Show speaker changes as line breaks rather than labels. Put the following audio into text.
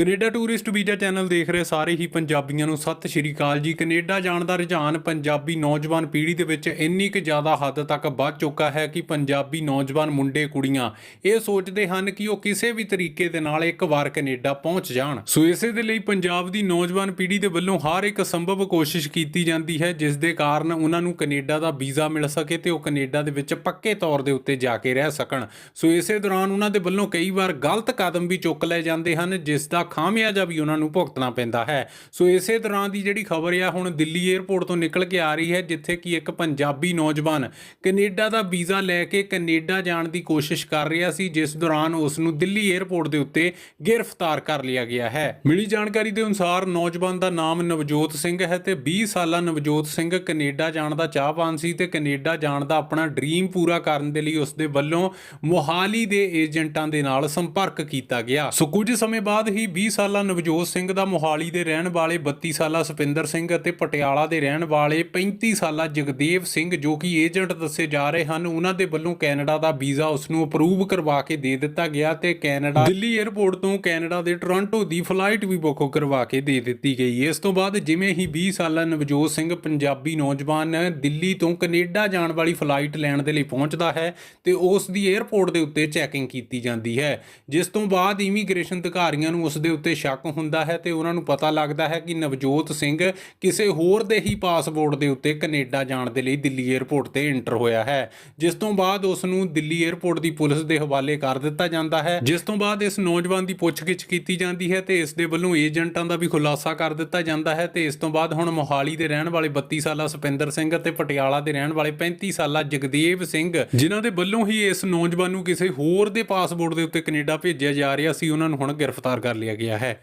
Canada tourist visa channel ਦੇਖ ਰਹੇ ਸਾਰੇ ਹੀ ਪੰਜਾਬੀਆਂ ਨੂੰ। ਸਤਿ ਸ਼੍ਰੀ ਅਕਾਲ ਜੀ। ਕੈਨੇਡਾ ਜਾਣ ਦਾ ਰੁਝਾਨ ਪੰਜਾਬੀ ਨੌਜਵਾਨ ਪੀੜ੍ਹੀ ਦੇ ਵਿੱਚ ਇੰਨੀ ਕੁ ਜ਼ਿਆਦਾ ਹੱਦ ਤੱਕ ਵੱਧ ਚੁੱਕਾ ਹੈ ਕਿ ਪੰਜਾਬੀ ਨੌਜਵਾਨ ਮੁੰਡੇ, ਕੁੜੀਆਂ ਇਹ ਸੋਚਦੇ ਹਨ ਕਿ ਉਹ ਕਿਸੇ ਵੀ ਤਰੀਕੇ ਦੇ ਨਾਲ ਇੱਕ ਵਾਰ ਕੈਨੇਡਾ ਪਹੁੰਚ ਜਾਣ। ਸੋ ਇਸੇ ਦੇ ਲਈ ਪੰਜਾਬ ਦੀ ਨੌਜਵਾਨ ਪੀੜ੍ਹੀ ਦੇ ਵੱਲੋਂ ਹਰ ਇੱਕ ਸੰਭਵ ਕੋਸ਼ਿਸ਼ ਕੀਤੀ ਜਾਂਦੀ ਹੈ, ਜਿਸ ਦੇ ਕਾਰਨ ਉਹਨਾਂ ਨੂੰ ਕੈਨੇਡਾ ਦਾ ਵੀਜ਼ਾ ਮਿਲ ਸਕੇ ਤੇ ਉਹ ਕੈਨੇਡਾ ਦੇ ਵਿੱਚ ਪੱਕੇ ਤੌਰ ਦੇ ਉੱਤੇ ਜਾ ਕੇ ਰਹਿ ਸਕਣ। ਸੋ ਇਸੇ ਦੌਰਾਨ ਉਹਨਾਂ ਦੇ ਵੱਲੋਂ ਕਈ ਵਾਰ ਗਲਤ ਕਦਮ ਵੀ ਚੁੱਕ ਲਏ ਜਾਂਦੇ ਹਨ, ਜਿਸ ਦਾ ਖਾਮਿਆਜਾ ਵੀ ਉਹਨਾਂ ਨੂੰ ਭੁਗਤਣਾ ਪੈਂਦਾ ਹੈ। ਸੋ ਇਸੇ ਤਰ੍ਹਾਂ ਦੀ ਜਿਹੜੀ ਖਬਰ ਆ, ਹੁਣ ਦਿੱਲੀ 에ਅਰਪੋਰਟ ਤੋਂ ਨਿਕਲ ਕੇ ਆ ਰਹੀ ਹੈ, ਜਿੱਥੇ ਕਿ ਇੱਕ ਪੰਜਾਬੀ ਨੌਜਵਾਨ ਕੈਨੇਡਾ ਦਾ ਵੀਜ਼ਾ ਲੈ ਕੇ ਕੈਨੇਡਾ ਜਾਣ ਦੀ ਕੋਸ਼ਿਸ਼ ਕਰ ਰਿਹਾ ਸੀ, ਜਿਸ ਦੌਰਾਨ ਉਸ ਨੂੰ ਦਿੱਲੀ 에ਅਰਪੋਰਟ ਦੇ ਉੱਤੇ ਗ੍ਰਿਫਤਾਰ ਕਰ ਲਿਆ ਗਿਆ ਹੈ। ਮਿਲੀ ਜਾਣਕਾਰੀ ਦੇ ਅਨੁਸਾਰ ਨੌਜਵਾਨ ਦਾ ਨਾਮ ਨਵਜੋਤ ਸਿੰਘ ਹੈ ਤੇ 20 ਸਾਲਾ ਨਵਜੋਤ ਸਿੰਘ ਕੈਨੇਡਾ ਜਾਣ ਦਾ ਚਾਹਵਾਨ ਸੀ ਤੇ ਕੈਨੇਡਾ ਜਾਣ ਦਾ ਆਪਣਾ ਡ੍ਰੀਮ ਪੂਰਾ ਕਰਨ ਦੇ ਲਈ ਉਸ ਦੇ ਵੱਲੋਂ ਮੋਹਾਲੀ ਦੇ ਏਜੰਟਾਂ ਦੇ ਨਾਲ ਸੰਪਰਕ ਕੀਤਾ ਗਿਆ। ਸੋ ਕੁਝ ਸਮੇਂ ਬਾਅਦ ਹੀ 20 ਸਾਲਾ ਨਵਜੋਤ ਸਿੰਘ ਦਾ ਮੋਹਾਲੀ ਦੇ ਰਹਿਣ ਵਾਲੇ 32 ਸਾਲਾ ਸੁਪਿੰਦਰ ਸਿੰਘ ਅਤੇ ਪਟਿਆਲਾ ਦੇ ਰਹਿਣ ਵਾਲੇ 35 ਸਾਲਾ ਜਗਦੇਵ ਸਿੰਘ ਜੋ ਕਿ ਏਜੰਟ ਦੱਸੇ ਜਾ ਰਹੇ ਹਨ, ਉਹਨਾਂ ਦੇ ਵੱਲੋਂ ਕੈਨੇਡਾ ਦਾ ਵੀਜ਼ਾ ਉਸ ਨੂੰ ਅਪਰੂਵ ਕਰਵਾ ਕੇ ਦੇ ਦਿੱਤਾ ਗਿਆ ਤੇ ਕੈਨੇਡਾ ਦਿੱਲੀ 에ਅਰਪੋਰਟ ਤੋਂ ਕੈਨੇਡਾ ਦੇ ਟੋਰਾਂਟੋ ਦੀ ਫਲਾਈਟ ਵੀ ਬੁੱਕ ਕਰਵਾ ਕੇ ਦੇ ਦਿੱਤੀ ਗਈ। ਇਸ ਤੋਂ ਬਾਅਦ ਜਿਵੇਂ ਹੀ 20 ਸਾਲਾ ਨਵਜੋਤ ਸਿੰਘ ਪੰਜਾਬੀ ਨੌਜਵਾਨ ਦਿੱਲੀ ਤੋਂ ਕੈਨੇਡਾ ਜਾਣ ਵਾਲੀ ਫਲਾਈਟ ਲੈਣ ਦੇ ਲਈ ਪਹੁੰਚਦਾ ਹੈ ਤੇ ਉਸ ਦੀ 에ਅਰਪੋਰਟ ਦੇ ਉੱਤੇ ਚੈਕਿੰਗ ਕੀਤੀ ਜਾਂਦੀ ਹੈ। ਜਿਸ ਤੋਂ ਬਾਅਦ ਇਮੀਗ੍ਰੇਸ਼ਨ ਅਧਿਕਾਰੀਆਂ ਨੂੰ ਉਸ ਦੇ ਉੱਤੇ ਸ਼ੱਕ ਹੁੰਦਾ ਹੈ ਤੇ ਉਹਨਾਂ ਨੂੰ ਪਤਾ ਲੱਗਦਾ ਹੈ ਕਿ ਨਵਜੋਤ ਸਿੰਘ ਕਿਸੇ ਹੋਰ ਦੇ ਹੀ ਪਾਸਪੋਰਟ ਦੇ ਉੱਤੇ ਕੈਨੇਡਾ ਜਾਣ ਦੇ ਲਈ ਦਿੱਲੀ 에ਅਰਪੋਰਟ ਤੇ ਐਂਟਰ ਹੋਇਆ ਹੈ, ਜਿਸ ਤੋਂ ਬਾਅਦ ਉਸ ਨੂੰ ਦਿੱਲੀ 에ਅਰਪੋਰਟ ਦੀ ਪੁਲਿਸ ਦੇ ਹਵਾਲੇ ਕਰ ਦਿੱਤਾ ਜਾਂਦਾ ਹੈ, ਜਿਸ ਤੋਂ ਬਾਅਦ ਇਸ ਨੌਜਵਾਨ ਦੀ ਪੁੱਛਗਿੱਛ ਕੀਤੀ ਜਾਂਦੀ ਹੈ ਤੇ ਇਸ ਦੇ ਵੱਲੋਂ ਏਜੰਟਾਂ ਦਾ ਵੀ ਖੁਲਾਸਾ ਕਰ ਦਿੱਤਾ ਜਾਂਦਾ ਹੈ ਤੇ ਇਸ ਤੋਂ ਬਾਅਦ ਹੁਣ ਮੋਹਾਲੀ ਦੇ ਰਹਿਣ ਵਾਲੇ 32 ਸਾਲਾ ਸੁਪਿੰਦਰ ਸਿੰਘ ਅਤੇ ਪਟਿਆਲਾ ਦੇ ਰਹਿਣ ਵਾਲੇ 35 ਸਾਲਾ ਜਗਦੇਵ ਸਿੰਘ, ਜਿਨ੍ਹਾਂ ਦੇ ਵੱਲੋਂ ਹੀ ਇਸ ਨੌਜਵਾਨ ਨੂੰ ਕਿਸੇ ਹੋਰ ਦੇ ਪਾਸਪੋਰਟ ਦੇ ਉੱਤੇ ਕੈਨੇਡਾ ਭੇਜਿਆ ਜਾ ਰਿਹਾ ਸੀ, ਉਹਨਾਂ ਨੂੰ ਹੁਣ ਗ੍ਰਿਫਤਾਰ ਕਰ ਲਿਆ ਗਿਆ ਹੈ